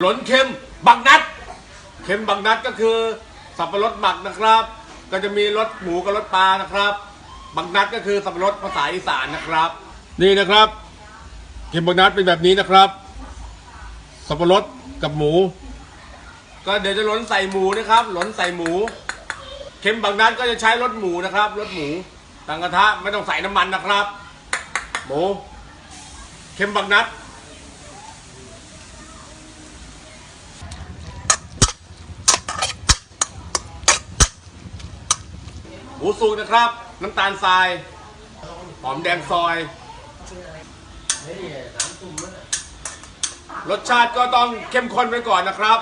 หลนเค็มบักนัด เค็มบักนัดก็คือ สับปะรดหมักนะครับ ก็จะมีรสหมูกับรสปลานะครับบักนัดก็คือสับปะรดภาษาอีสานนะครับ นี่นะครับ เค็มบักนัดเป็นแบบนี้นะครับ สับปะรดกับหมู ก็เดี๋ยวจะหลนใส่หมูนะครับ หลนใส่หมู เค็มบักนัดก็จะใช้รสหมูนะครับรสหมูตั้งกระทะไม่ต้องใส่น้ำมันนะครับ หมู เค็มบักนัด หมูสุกนะครับ น้ำตาลทราย หอมแดงซอย รสชาติก็ต้องเข้มข้นไว้ก่อนนะครับ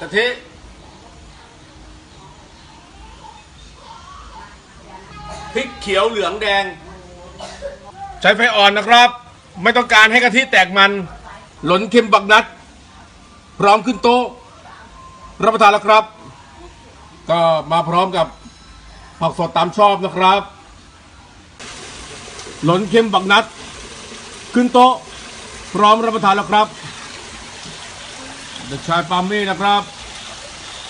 กะทิพริกเขียวเหลืองแดง ใช้ไฟอ่อนนะครับ ไม่ต้องการให้กะทิแตกมัน หลนเค็มบักนัด พร้อมขึ้นโต๊ะ รับประทานแล้วครับ ก็มาพร้อมกับผักสดตามชอบนะครับ หลนเค็มบักนัด ขึ้นโต๊ะ พร้อมรับประทานแล้วครับเด็กชายปามี่นะครับ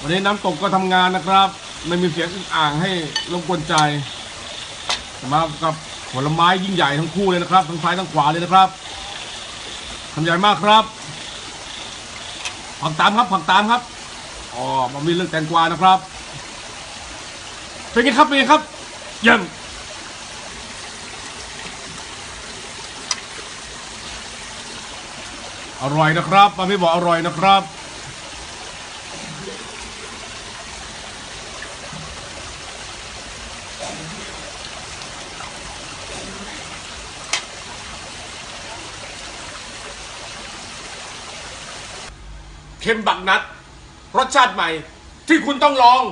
วันนี้น้ำตกก็ทำงานนะครับ ไม่มีเสียงอึ่งอ่างให้รบกวนใจ มากับผลไม้ยิ่งใหญ่ทั้งคู่เลยนะครับ ทั้งซ้ายทั้งขวาเลยนะครับ ทำใหญ่มากครับ ผักตามครับผักตามครับ อ๋อมันมีเรื่องแตงกวานะครับเป็นไงครับเป็นไงครับเยี่ยมอร่อยนะครับมันไม่บอกอร่อยนะครับ เค็มบักนัด รสชาติใหม่ที่คุณต้องลอง